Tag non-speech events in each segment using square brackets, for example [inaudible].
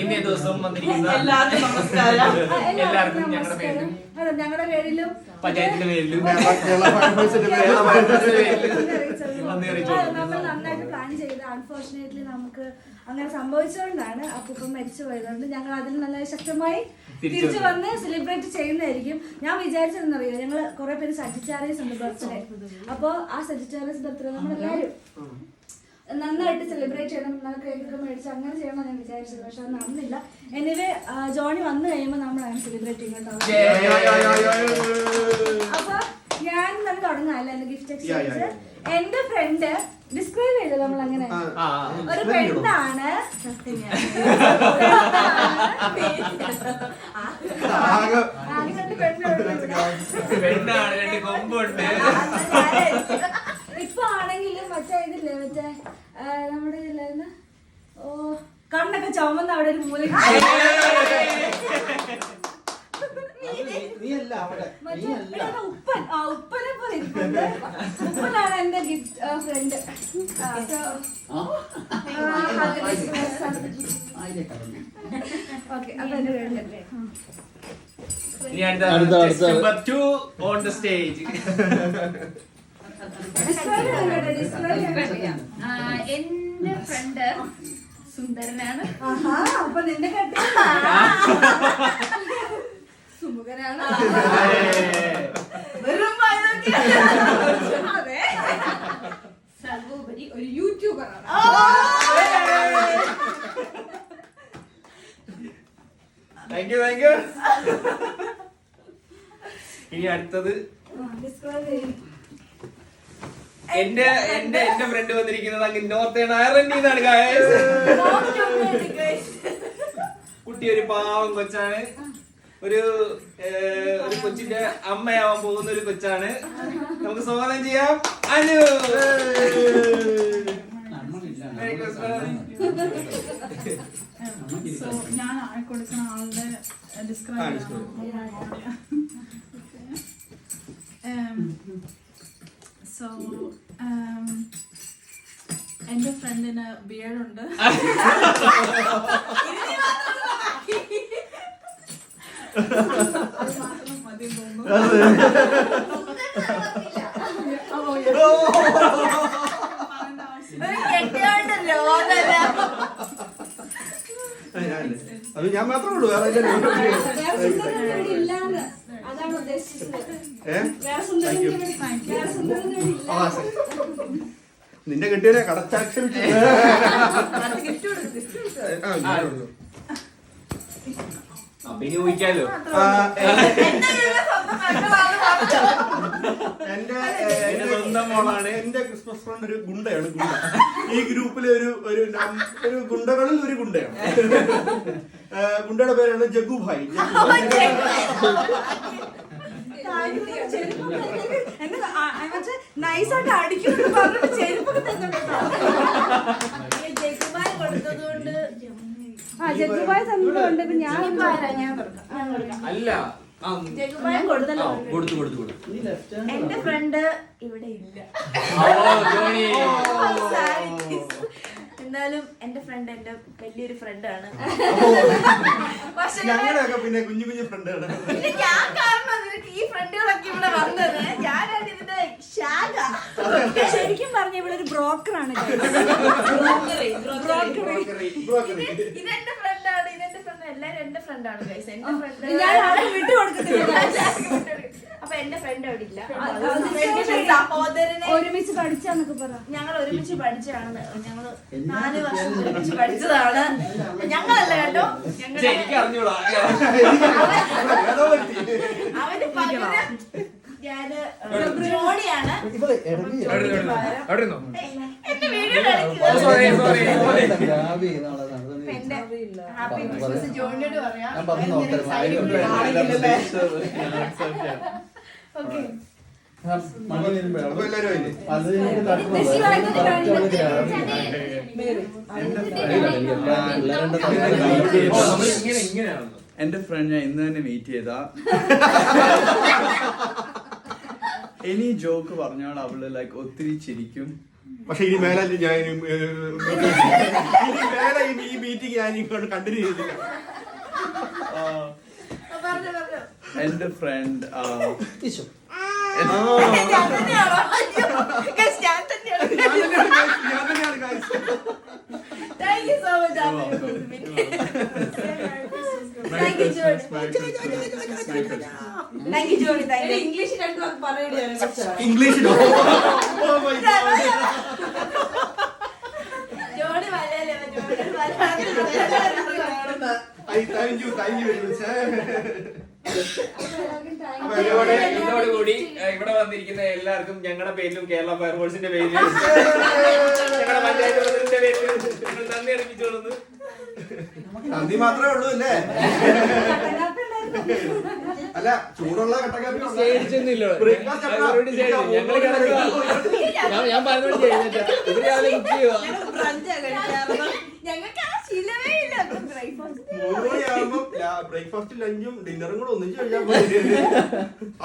ഇന്നേ ദിവസം വന്നിരിക്കുന്ന. എല്ലാവർക്കും നമസ്കാരം. എല്ലാവർക്കും ഞങ്ങളുടെ. പേരിലും ഞങ്ങളുടെ പേരിലും പഞ്ചായത്തിന്റെ പേരിലും. നന്ദി നമ്മൾ നന്നായിട്ട് പ്ലാൻ ചെയ്ത്. അൺഫോർച്ചുനേറ്റ്ലി നമുക്ക് അങ്ങനെ സംഭവിച്ചുകൊണ്ടാണ് അപ്പൂപ്പൻ മരിച്ചു പോയതുകൊണ്ട് ഞങ്ങൾ അതിൽ നല്ല ശക്തമായി തിരിച്ചു വന്ന്. സെലിബ്രേറ്റ് ചെയ്യുന്നതായിരിക്കും. ഞാൻ വിചാരിച്ചതെന്നറിയോ ഞങ്ങൾ കുറെ പേര് സജിറ്റാറിയസ് ഉണ്ട് ബർത്ത്ഡേ അപ്പോൾ ആ സജിറ്റാറിയസ് ബർത്ത്ഡേ നമ്മളെല്ലാവരും നന്നായിട്ട് സെലിബ്രേറ്റ് ചെയ്യണം നല്ല കേക്കൊക്കെ മേടിച്ച് അങ്ങനെ ചെയ്യണം ഞാൻ വിചാരിച്ചത്. പക്ഷെ അത് നടന്നില്ല. എനിവേ ജോണി വന്നു കഴിയുമ്പോൾ നമ്മളാണ് സെലിബ്രേറ്റ് ചെയ്യുന്നത്. അപ്പൊ ഞാൻ തന്നെ തുടങ്ങാല്ലേ എന്റെ ഗിഫ്റ്റ് എക്സ്ചേഞ്ച് എന്റെ ഫ്രണ്ട് ഡിസ്ക്രൈബ് ചെയ്തത് നമ്മൾ അങ്ങനെ ഒരു പെണ്ണാണ്. പെണ്ണാണ് രണ്ട് കൊമ്പുണ്ട്. ഇപ്പൊ ആണെങ്കിലും മറ്റേ ഇതില്ലേ മറ്റേ നമ്മുടെ ഇതിലായിരുന്നു ഓ കണ്ണൊക്കെ ചുമന്ന് അവിടെ ഒരു മൂല നീയല്ല അവിടെ. നീയല്ല. ഉപ്പൻ. ആ ഉപ്പനെ പോലെ ഇരിപ്പുണ്ട്. ഉപ്പനാണ് എന്റെ ഗിഫ്റ്റ് ഫ്രണ്ട് ഓക്കെ അപ്പൊ എന്റെ വേണ്ടല്ലേ ഇനി അടുത്ത, അടുത്ത അടുത്ത. Number two on the stage എന്റെ ഫ്രണ്ട് സുന്ദരനാണ്. ആഹാ അപ്പൊ നിന്റെ കട്ടി സുമുഖനാണ് വെറും. അതെ. സർവോപരി ഒരു യൂട്യൂബറാണ്. താങ്ക് യു താങ്ക് യു ഇനി അടുത്തത് എന്റെ എന്റെ എന്റെ ഫ്രണ്ട് വന്നിരിക്കുന്നത് അങ്ങ് നോർത്തേൺ അയർലൻഡിൽ നിന്നാണ്. കുട്ടി ഒരു പാവം കൊച്ചാണ്. ഒരു ഒരു കൊച്ചിന്റെ അമ്മയാവാൻ പോകുന്ന ഒരു കൊച്ചാണ്. നമുക്ക് സ്വാഗതം ചെയ്യാം. അനു! ഞാൻ കൊടുക്കുന്ന ആളുടെ ഡിസ്ക്രൈബ്. സോ [laughs] എന്റെ ഫ്രണ്ടിന് ബിയർഡ് ഉണ്ട്. [laughs] അത് ഞാൻ മാത്രമേ ഉള്ളൂ വേറെ. നിന്റെ കെട്ടിയനെ കടച്ചാക്ഷേപിച്ചു ആ, ആ, എന്റെ എന്റെ സ്വന്തം മോളാണ്. എന്റെ ക്രിസ്മസ് ഫ്രണ്ട് ഒരു ഗുണ്ടയാണ് ഗുണ്ട. ഈ ഗ്രൂപ്പിലെ ഒരു ഒരു നം- ഒരു ഗുണ്ടകളിൽ ഒരു ഗുണ്ടയാണ്. ആ, ഗുണ്ടയുടെ പേരാണ് ജഗു ഭായ് ജഗ്ഗു എന്നെ നൈസായിട്ട് അടിക്കുന്നു പറഞ്ഞിട്ട് ചെരുപ്പൊക്കെ തന്നിട്ടുണ്ടോ ഞാൻ അല്ല കൊടുത്തു കൊടുത്തു കൊടുത്തു. എന്റെ ഫ്രണ്ട് ഇവിടെ ഇല്ല. എന്നാലും എന്റെ ഫ്രണ്ട് എന്റെ വലിയൊരു ഫ്രണ്ടാണ് പിന്നെ കുഞ്ഞു കുഞ്ഞു ഫ്രണ്ടാണ് ഞാൻ കാരണം നിനക്ക് ഈ ഫ്രണ്ടുകളൊക്കെ ഇവിടെ വന്നത്. ഞാനാണ് ഇതിന്റെ ശാഖ. ശരിക്കും പറഞ്ഞ ഇവിടെ ഒരു ബ്രോക്കറാണ് ബ്രോക്കറി ബ്രോക്കറി ഇതെന്റെ ഫ്രണ്ടാണ് ഗൈസ് എന്റെ ഫ്രണ്ട് അപ്പൊ എന്റെ ഫ്രണ്ട് അവിടെ ഇല്ല. ഒരുമിച്ച് പഠിച്ചാന്നൊക്കെ പറ. ഞങ്ങൾ ഒരുമിച്ച് പഠിച്ചാണ് ഞങ്ങൾ നാല് വർഷം ഒരുമിച്ച് പഠിച്ചതാണ്. ഞങ്ങളല്ല കേട്ടോ. അവന് പകരം ഞാൻ ജോണിയാണ്. എന്റെ വീഡിയോ എന്റെ ഹാപ്പി ക്രിസ്മസ് ജോണിയോട് പറയാം? ഓക്കെ എന്റെ ഫ്രണ്ട് ഞാൻ ഇന്ന് തന്നെ മീറ്റ് ചെയ്താ. [laughs] ഇനി ജോക്ക് പറഞ്ഞാൽ അവൾ ലൈക്ക് ഒത്തിരി ചിരിക്കും. പക്ഷെ ഇനി മേലെ ഞാൻ ഇനി, മേലെ ഈ- മീറ്റിംഗ് ഞാൻ ഇങ്ങോട്ട് കണ്ടിന്യൂ ചെയ്തില്ല എന്റെ ഫ്രണ്ട് guys. താങ്ക് ഇതോടെ ഇതോടെ ഇതോടുകൂടി ഇവിടെ വന്നിരിക്കുന്ന എല്ലാവർക്കും ഞങ്ങളുടെ പേരിലും കേരള ഫയർഫോഴ്സിന്റെ പേരിലും ഞങ്ങളുടെ പഞ്ചായത്ത് പ്രസിഡന്റിന്റെ പേരിലും ഞങ്ങൾ നന്ദി അറിയിച്ചോളുന്നു നന്ദി മാത്രമേ ഉള്ളൂ അല്ലേ? അല്ല ചൂടുള്ള ഞാൻ ഞാൻ പറഞ്ഞോട് ചെയ്യുന്നില്ല ഇവർ രാവിലെ കുക്ക് ചെയ്യുക ഞങ്ങൾക്ക് ആ ശീലമേ ഇല്ല ബ്രേക്ക്ഫാസ്റ്റ് മൂന്ന് മണിയാകുമ്പോ ബ്രേക്ക്ഫാസ്റ്റ് ലഞ്ചും ഡിന്നറും കൂടെ ഒന്നിച്ച് കഴിഞ്ഞാൽ.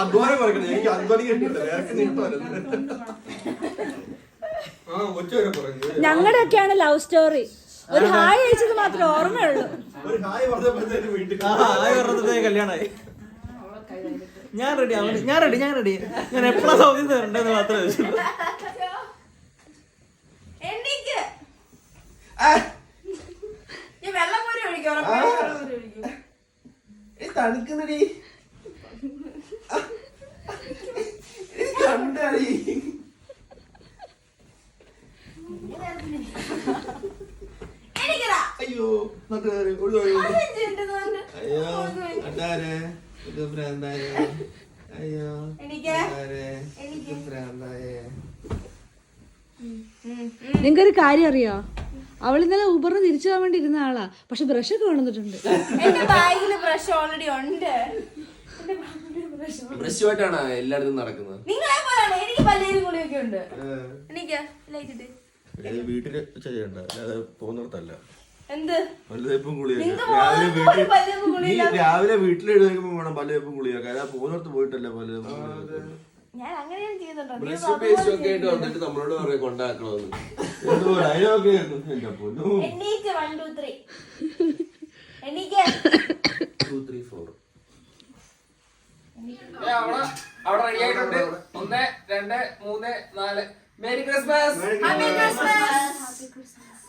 അധ്വാനം പറയണം എനിക്ക് അധ്വാനം കിട്ടില്ല വേറെ ആ വരെ പറഞ്ഞു. ഞങ്ങളുടെയൊക്കെയാണ് ലവ് സ്റ്റോറി ഒരു ഹായ് അയച്ചത് മാത്രമേ ഓർമ്മയുള്ളൂ. ഒരു ഹായ് പറഞ്ഞപ്പോഴത്തേക്ക് വീട്ടിൽ ആയി പറഞ്ഞത് കല്യാണമായി. ഞാൻ റെഡി അവൻ ഞാൻ റെഡി ഞാൻ റെഡി ഞാൻ എപ്പോഴാണ് സൗദി തരണ്ടെന്ന് മാത്രമേ ചോദിച്ചുള്ളൂ. തണുക്കുന്നടി കണ്ടാടി. അയ്യോ? അയ്യോ നാട്ടുകാരെ ഇത് ഭ്രാന്തായ? അയ്യോ. ഇത് ഭ്രാന്തായ? നിങ്ങൾക്കൊരു കാര്യം അറിയോ? അവൾ ഇന്നലെ ഊബറിന് തിരിച്ചു പോകാൻ വേണ്ടി ഇരുന്ന ആളാ. പക്ഷെ ബ്രഷ് ഒക്കെ കൊണ്ടുവന്നിട്ടുണ്ട്. എന്റെ ബാഗിൽ ബ്രഷ് ഓൾറെഡി ഉണ്ട്. ബ്രഷുമായിട്ടാണ് എല്ലായിടത്തും നടക്കുന്നത്. നിങ്ങളെ പോലാണ് എനിക്ക് ഉണ്ട്. എനിക്ക് ലൈറ്റ് വീട്ടിൽ ചെയ്യണ്ട. അല്ലാതെ പോകുന്നിടത്തല്ല. എന്ത്? പല്ലുതേപ്പും കുളിയൊക്കെ രാവിലെ പോകുന്നോട് വീട്ടിൽ പല്ലുതേപ്പും നീ കുളിയില്ല. രാവിലെ വീട്ടിൽ എഴുന്നേൽക്കുമ്പോ വേണം പല്ലുതേപ്പും കുളിയൊക്കെ അതാ പോകുന്നിടത്ത് പോയിട്ടല്ല പല്ലുതേപ്പും. ഞാൻ അങ്ങനെയാണ് ചെയ്യുന്നുണ്ടോ നമ്മളോട് പറയും കൊണ്ടാക്കണമെന്ന് എന്തോ ഡയലോഗ് ആയിരുന്നു എന്റെ പൊന്നു. എണ്ണീക്ക് വൺ ടു ത്രീ എണ്ണീക്ക്. ടു ത്രീ ഫോർ അവിടെ അവിടെ റെഡി ആയിട്ടുണ്ട്. ഒന്ന് രണ്ട് മൂന്ന് നാല്. Merry Christmas happy Christmas